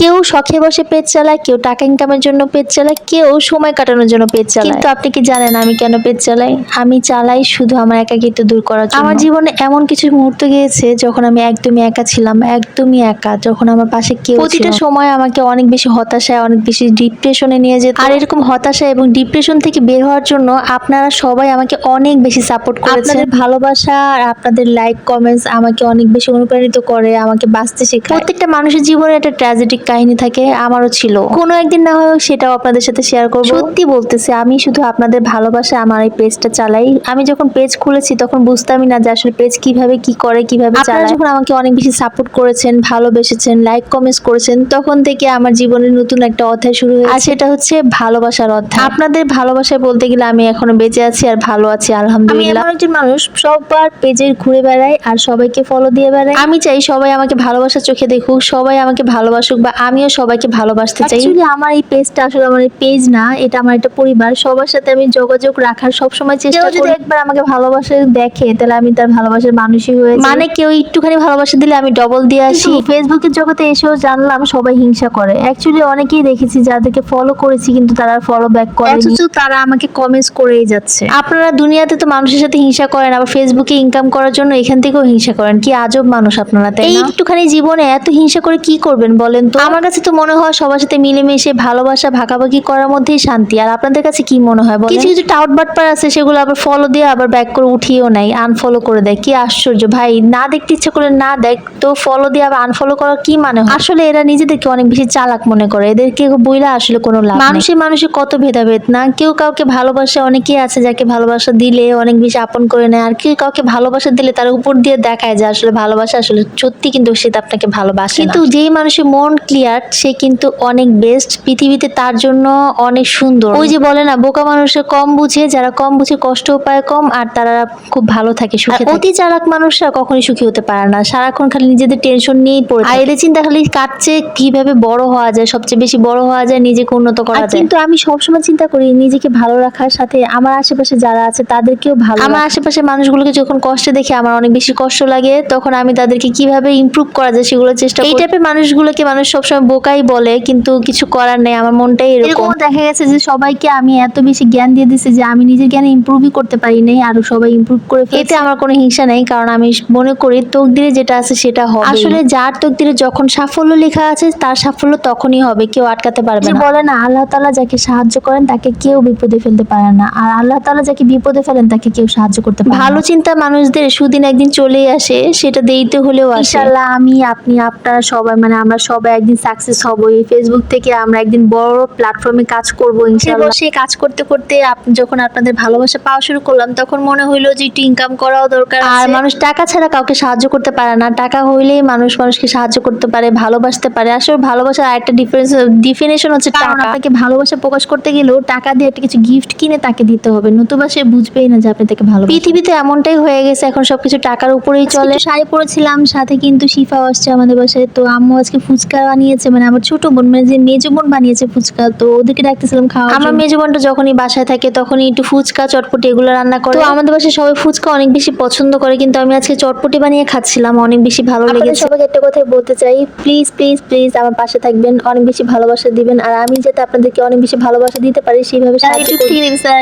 কেউ শখে বসে পেজ চালায় কেউ টাকা ইনকামের জন্য পেজ চালায় কেউ সময় কাটানোর জন্য পেজ চালায়। কিন্তু আপনি কি জানেন আমি কেন পেজ চালাই? আমি চালাই শুধু আমার একাকিত্ব দূর করার জন্য। আমার জীবনে এমন কিছু মুহূর্ত গিয়েছে যখন আমি একদমই একা ছিলাম একদমই একা যখন আমার পাশে কেউ প্রতিটা সময় আমাকে অনেক বেশি হতাশায় অনেক বেশি ডিপ্রেশনে নিয়ে যেত। আর এরকম হতাশা এবং ডিপ্রেশন থেকে বের হওয়ার জন্য আপনারা সবাই আমাকে অনেক বেশি সাপোর্ট করেছেন। আপনাদের ভালোবাসা আর আপনাদের লাইক কমেন্টস আমাকে অনেক বেশি অনুপ্রাণিত করে আমাকে বাঁচতে শেখায়। প্রত্যেকটা মানুষের জীবনে একটা ট্র্যাজেডিক কাহিনী থাকে আমারও ছিল। কোনো একদিন না হয় সেটাও আপনাদের সাথে শেয়ার করব। সত্যি বলতেছি আমি শুধু আপনাদের ভালোবাসা আমার এই পেজটা চালাই। আমি যখন পেজ খুলেছি তখন বুঝতামই না যে আসলে পেজ কীভাবে কি করে কীভাবে চালায়। যখন আমাকে অনেক বেশি সাপোর্ট করেছেন ভালোবেসেছেন লাইক কমেন্টস করেছেন তখন থেকে আমার জীবনের নতুন একটা অধ্যায় শুরু হয়েছে। আর সেটা হচ্ছে ভালোবাসার অধ্যায়। আপনাদের ভালোবাসায় বলতে গেলে আমি এখনও বেঁচে আছি আর ভালো আছি আলহামদুলিল্লাহ। আমি একজন মানুষ সবার পেজে ঘুরে বেড়াই আর সবাইকে ফলো দিয়ে বেড়াই আমি চাই সবাই আমাকে ভালোবাসার চোখে দেখুক সবাই আমাকে ভালোবাসুক বা আমিও সবাইকে ভালোবাসতে চাই। Actually আমার এই পেজটা আসলে আমার পেজ না এটা আমার একটা পরিবার। সবার সাথে আমি যোগাযোগ রাখার সব সময় চেষ্টা করি যদি একবার আমাকে ভালোবাসে দেখে তাহলে আমি তার ভালোবাসার মানুষই হয়ে। মানে কেউ একটুখানি ভালোবাসা দিলে আমি ডবল দিয়ে আসি। ফেসবুকের জগতে এসেও জানলাম সবাই হিংসা করে। অ্যাকচুয়ালি অনেকেই দেখেছি যাদেরকে ফলো করেছি কিন্তু তারা ফলো ব্যাক করে তারা আমাকে কমেন্টস করেই যাচ্ছে। আপনারা দুনিয়াতে তো মানুষের সাথে হিংসা করেন আবার ফেসবুকে ইনকাম করার জন্য এখান থেকেও হিংসা করেন। কি আজব মানুষ আপনারা তাই না? একটুখানি জীবনে এত হিংসা করে কি করবেন বলেন তো? আমার কাছে তো মনে হয় সবার সাথে মিলেমিশে ভালোবাসা ভাগাভাগি করার মধ্যেই শান্তি। আর আপনাদের কাছে কি মনে হয় বলেন? কিছু কিছু টাউট বাটপার আছে সেগুলো আবার ফলো দিয়ে আবার ব্যাক করে উঠিয়েও নেয় আনফলো করে দেয়। কি আশ্চর্য। ভাই না দেখতে ইচ্ছে করে না দেখ তো ফলো দিয়ে আবার আনফলো করার কি মানে আসলে এরা নিজেদেরকে অনেক বেশি চালাক মনে করে। এদেরকে বইলা আসলে কোনো লাভ নেই। মানুষে মানুষে কত ভেদাভেদ না? কেউ কাউকে ভালোবাসে অনেকেই আছে যাকে ভালোবাসা দিলে অনেক বেশি আপন করে নেয়। আর কেউ কাউকে ভালোবাসা দিলে তার উপর দিয়ে দেখায় যে আসলে ভালোবাসা আসলে সত্যি কিন্তু সে আপনাকে ভালোবাসে কিন্তু যেই মানুষের মন ক্লিয়ার সে কিন্তু অনেক বেস্ট পৃথিবীতে তার জন্য অনেক সুন্দর। ওই যে বলে না বোকা মানুষের কম বুঝে যারা কম বুঝে কষ্ট পায় কম আর তারা খুব ভালো থাকে সুখে অতি চালাক মানুষরা কখনোই সুখী হতে পারে না। সারাক্ষণ খালি নিজেদের টেনশন নিয়েই পড়ে আর এদের চিন্তা খালি কাটছে কীভাবে বড় হওয়া যায় সবচেয়ে বেশি বড় হওয়া যায় নিজেকে উন্নত করা যায়। কিন্তু আমি সবসময় চিন্তা করি নিজেকে ভালো রাখার সাথে আমার আশেপাশে যারা আছে তাদেরকেও ভালো আমার আশেপাশে মানুষগুলোকে যখন কষ্টে দেখে আমার অনেক বেশি কষ্ট লাগে তখন আমি তাদেরকে কীভাবে ইমপ্রুভ করা যায় সেগুলো চেষ্টা এই টাইপের মানুষগুলোকে মানুষ সবসময় বোকাই বলে কিন্তু কিছু করার নেই আমার মনটাই এরকম। দেখা গেছে যে সবাইকে আমি এত বেশি জ্ঞান দিয়ে দিছি যে আমি নিজের জ্ঞানে ইমপ্রুভই করতে পারি নাই আর সবাই ইমপ্রুভ করে। এতে আমার কোনো হিংসা নেই কারণ আমি মনে করি তকদিরে যেটা আছে সেটা হবে। আসলে যার তকদিরে যখন সাফল্য লেখা আছে তার সাফল্য তখনই হবে কেউ আটকাতে পারবে না। বলে না আল্লাহ তাআলা যাকে সাহায্য করেন তাকে কেউ বিপদে ফেলতে পারে না। আর আল্লাহ তাআলা যাকে বিপদে ফেলেন তাকে কেউ সাহায্য করতে পারে ভালো চিন্তা মানুষদের সুদিন একদিন চলেই আসে সেটা দেরিতে হলেও আসে। ইনশাআল্লাহ আমি আপনি আপনারা সবাই মানে আমরা সবাই একদিন সাকসেস হব। এই ফেসবুক থেকে আমরা একদিন বড় প্ল্যাটফর্মে কাজ করব ইনশাআল্লাহ। সেই কাজ করতে করতে যখন আপনাদের ভালোবাসা পাওয়া শুরু করলাম তখন মনে হইল যে একটু ইনকাম করাও দরকার আর মানুষ টাকা ছাড়া কাউকে সাহায্য করতে পারে না। টাকা হইলেই মানুষ মানুষকে সাহায্য করতে পারে ভালোবাসতে পারে। আসলে ভালোবাসার আরেকটা ডিফারেন্স ডিফিনেশন হচ্ছে টাকা। আপনাকে ভালোবাসা প্রকাশ করতে গেলেও টাকা দিয়ে একটা কিছু গিফট কিনে তাকে দিতে হবে। নতুবা সে বুঝবেই না যে আপনি তাকে ভালো পৃথিবীতে এমনটাই হয়ে গেছে এখন সবকিছু টাকার উপরেই চলে। শাড়ি পরেছিলাম সাথে কিন্তু শিফাও আসছে আমাদের বাসায়। তো আম্মু আজকে ফুচকা বানিয়েছে মানে আমার ছোট বোন মানে যে মেজো বোন বানিয়েছে ফুচকা তো ওদেরকে ডাকতেছিলাম খাওয়া আমার মেজো বোনটা যখনই বাসায় থাকে তখনই একটু ফুচকা চটপটি এগুলো রান্না করে। তো আমাদের বাসায় সবাই ফুচকা অনেক বেশি পছন্দ করে কিন্তু আমি আজকে চটপটি বানিয়ে খাচ্ছিলাম অনেক বেশি ভালো লেগেছে। সবাইকে একটা কথাই বলতে চাই প্লিজ প্লিজ প্লিজ আমার পাশে থাকবেন অনেক বেশি ভালোবাসা দিবেন আর আমি যাতে আপনাদেরকে অনেক বেশি ভালোবাসা দিতে পারি সেইভাবে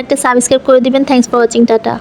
একটা সাবস্ক্রাইব করে দিবেন। Thanks for watching tata.